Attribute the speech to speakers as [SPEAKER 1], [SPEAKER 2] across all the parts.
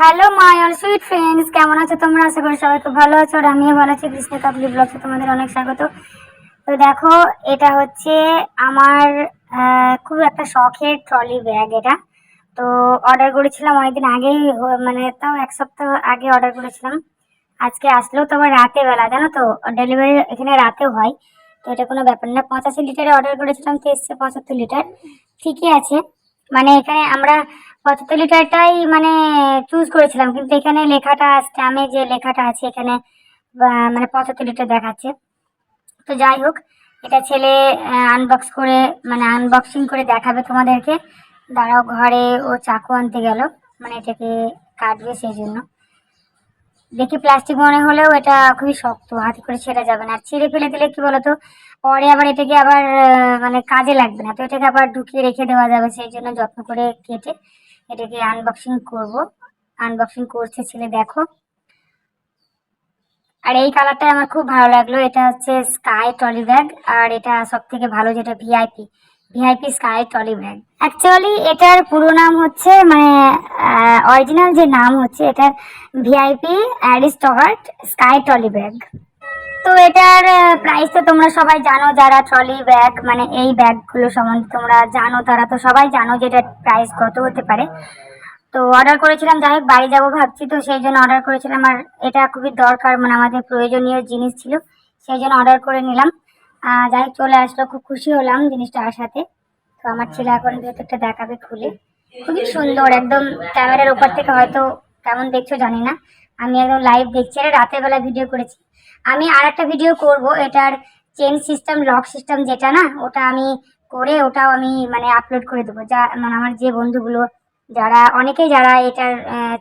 [SPEAKER 1] Hello my all sweet friends কেমন আছো তোমরা? আশা করি সবাই খুব ভালো আছো আর আমিও ভালো আছি। কৃষ্ণ কাপলি ব্লগসে তোমাদের অনেক স্বাগত। তো দেখো, এটা হচ্ছে আমার খুব একটা শখের ট্রলি ব্যাগ এটা। তো অর্ডার করেছিলাম অনেকদিন আগেই মানে তাও এক সপ্তাহ আগে অর্ডার করেছিলাম। আজকে আসলেও তো আবার রাতে বেলা, জানো তো? ডেলিভারি এখানে রাতেও হয়। তো এটা কোনো ব্যাপার না। পঁচাশি লিটারে অর্ডার করেছিলাম তো এসছে পঁচাত্তর লিটার। ঠিকই আছে। মানে এখানে আমরা পঁচাত্তর লিটারটাই মানে চুজ করেছিলাম, কিন্তু এখানে লেখাটা স্ট্যামে যে লেখাটা আছে এখানে মানে পঁচাত্তর লিটার দেখাচ্ছে। তো যাই হোক, এটা ছেলে আনবক্স করে মানে আনবক্সিং করে দেখাবে তোমাদেরকে। দাঁড়াও, ঘরে ও চাকু আনতে গেল মানে এটাকে কাটবে সেই জন্য। দেখি প্লাস্টিক মনে হলেও এটা খুবই শক্ত, হাতে করে ছেড়ে যাবে না। আর ছিঁড়ে ফেলে দিলে কি বলতো, পরে আবার এটাকে আবার মানে কাজে লাগবে না। তো এটাকে আবার ঢুকিয়ে রেখে দেওয়া যাবে, সেই জন্য যত্ন করে কেটে এটাকে আনবক্সিং করব। আনবক্সিং করছে ছেলে, দেখো। আর এই কালারটা আমার খুব ভালো লাগল। এটা হচ্ছে স্কাই ট্রলি ব্যাগ আর এটা সব থেকে ভালো যেটা VIP VIP sky trolley bag actually এটার পুরো নাম হচ্ছে মানে অরিজিনাল যে নাম হচ্ছে, এটার VIP Aristocrat sky trolley bag তো এটার প্রাইস তো তোমরা সবাই জানো যারা ট্রলি ব্যাগ মানে এই ব্যাগগুলো সম্বন্ধে তোমরা জানো, তারা তো সবাই জানো যে এটার প্রাইস কত হতে পারে। তো অর্ডার করেছিলাম, যাই হোক, বাড়ি যাব ভাবছি তো, সেই জন্য অর্ডার করেছিলাম। আর এটা খুবই দরকার মানে আমাদের প্রয়োজনীয় জিনিস ছিল, সেই জন্য অর্ডার করে নিলাম। যাই হোক, চলে আসলো, খুব খুশি হলাম জিনিসটা আসাতে তো আমার ছেলে এখন ভেতরটা দেখাবে খুলে। খুবই সুন্দর, একদম ক্যামেরার উপর থেকে হয়তো কেমন দেখছ জানি না। আমি একদম লাইভ দেখছি রাতের বেলা ভিডিও করেছি। আমি আর একটা ভিডিও করব, এটার চেন সিস্টেম লক সিস্টেম যেটা না, ওটা আমি করে ওটাও আমি মানে আপলোড করে দেবো। যা মানে আমার যে বন্ধুগুলো, যারা, অনেকেই যারা এটার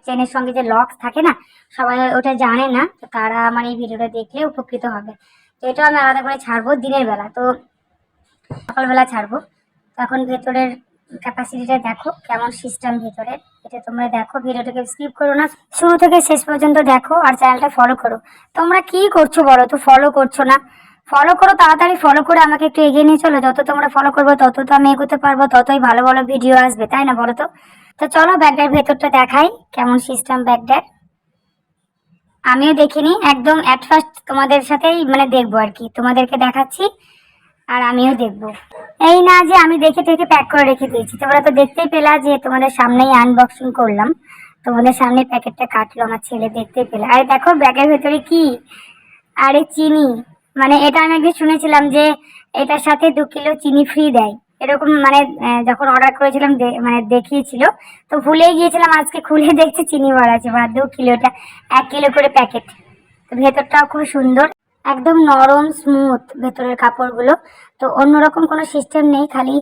[SPEAKER 1] চেনের সঙ্গে যে লক থাকে না, সবাই ওটা জানে না, তো তারা আমার এই ভিডিওটা দেখলে উপকৃত হবে। তো এটা আমি আলাদা করে ছাড়বো দিনের বেলা। তো সকালবেলা ছাড়বো। তো এখন ভেতরের ক্যাপাসিটিটা দেখো, কেমন সিস্টেম ভেতরে। এটা তোমরা দেখো, ভিডিওটাকে স্কিপ করো না। শুরু থেকে শেষ পর্যন্ত দেখো আর চ্যানেলটা ফলো করো। তোমরা কি করছ বলো তো? ফলো করছ না? ফলো করো, তাড়াতাড়ি ফলো করে আমাকে একটু এগিয়ে নিয়ে চলো। যত তোমরা ফলো করব, তত তো আমি এগোতে পারব, ততই ভালো ভালো ভিডিও আসবে, তাই না বলো তো? তো চলো ব্যাগটার ভেতরটা দেখাই, কেমন সিস্টেম ব্যাগটার আমিও দেখিনি, একদম অ্যাট ফার্স্ট তোমাদের সাথেই মানে দেখব আর কি। তোমাদেরকে দেখাচ্ছি, আর আমিও দেখব। এই না যে আমি দেখে টেকে প্যাক করে রেখে দিয়েছি। তোমরা তো দেখতেই পেলা যে তোমাদের সামনেই আনবক্সিং করলাম। তোমাদের সামনে প্যাকেটটা কাটলো আমার ছেলে, দেখতেই পেলে। আরে দেখো, ব্যাগের ভেতরে কি? আরে চিনি। মানে এটা আমি একদিন শুনেছিলাম যে এটার সাথে দু কিলো চিনি ফ্রি দেয়। এরকম মানে যখন অর্ডার করেছিলাম মানে দেখিয়েছিল, তো ভুলেই গিয়েছিলাম আজকে খুলে দেখছি চিনি ভরা আছে। বা দু কিলোটা, এক কিলো করে প্যাকেট তো ভেতরটাও খুব সুন্দর। একদম নরম স্মুথ ভেতরের কাপড়গুলো। তো অন্যরকম কোনো সিস্টেম নেই, খালি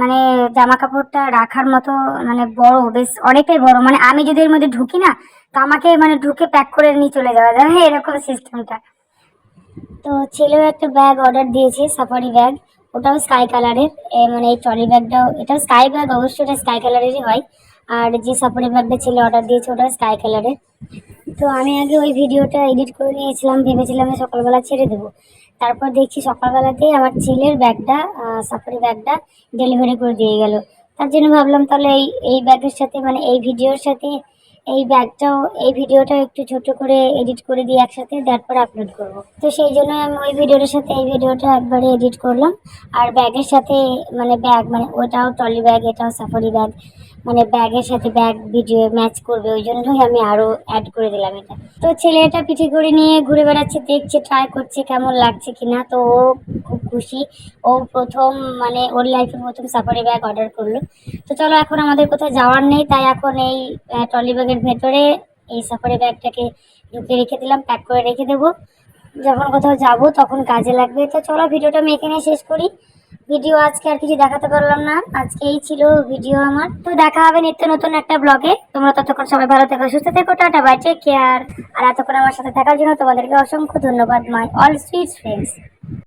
[SPEAKER 1] মানে জামা কাপড়টা রাখার মতো মানে বড়, বেশ অনেকটাই বড়। মানে আমি যদি এর মধ্যে ঢুকি না, তো আমাকে মানে ঢুকে প্যাক করে নিয়ে চলে যাওয়া যাবে, এরকম সিস্টেমটা তো ছেলেও একটা ব্যাগ অর্ডার দিয়েছে সাফারি ব্যাগ ওটাও স্কাই কালারের মানে এই ট্রলি ব্যাগটাও এটাও স্কাই ব্যাগ অবশ্যই এটা স্কাই কালারেরই হয়। আর যে সাফারি ব্যাগটা ছেলে অর্ডার দিয়েছে, ওটাও স্কাই কালারের তো আমি আগে ওই ভিডিওটা এডিট করে নিয়েছিলাম, ভেবেছিলাম যে সকালবেলা ছেড়ে দেবো। তারপর দেখছি সকালবেলাতেই আমার ছেলের ব্যাগটা সাফারি ব্যাগটা ডেলিভারি করে দিয়ে গেল। তার জন্য ভাবলাম তাহলে এই এই ব্যাগের সাথে মানে এই ভিডিওর সাথে এই ব্যাগটাও, এই ভিডিওটাও একটু ছোট করে এডিট করে দিয়ে একসাথে তারপর আপলোড করব। তো সেই জন্য আমি ওই ভিডিওটার সাথে এই ভিডিওটা একবারে এডিট করলাম। আর ব্যাগের সাথে মানে ব্যাগ মানে ওটাও ট্রলি ব্যাগ, এটাও সাফারি ব্যাগ মানে ব্যাগের সাথে ব্যাগ ভিডিও ম্যাচ করবে, ওই জন্যই আমি আরও অ্যাড করে দিলাম এটা। তো ছেলে এটা পিঠে করে নিয়ে ঘুরে বেড়াচ্ছে, দেখছে ট্রাই করছে কেমন লাগছে কিনা। তো ও খুব খুশি। ও প্রথম মানে ওর লাইফের প্রথম সাফারি ব্যাগ অর্ডার করল। তো চলো এখন আমাদের কোথাও যাওয়ার নেই, তাই এখন এই ট্রলি ব্যাগের ভেতরে এই সাফারি ব্যাগটাকে ঢুকে রেখে দিলাম প্যাক করে রেখে দেবো। যখন কোথাও যাব তখন কাজে লাগবে। তো চলো ভিডিওটা আমি এখানে শেষ করি। ভিডিও আজকে আর কিছু দেখাতে পারলাম না। আজকে এই ছিল ভিডিও আমার। তো দেখা হবে নিত্য নতুন একটা ব্লগে তোমরা ততক্ষণ সবাই ভালো থেকো, সুস্থ থেকো, টাটা বাই টেক কেয়ার আর এতক্ষণ আমার সাথে থাকার জন্য তোমাদেরকে অসংখ্য ধন্যবাদ মাই অল সুইট ফ্রেন্ডস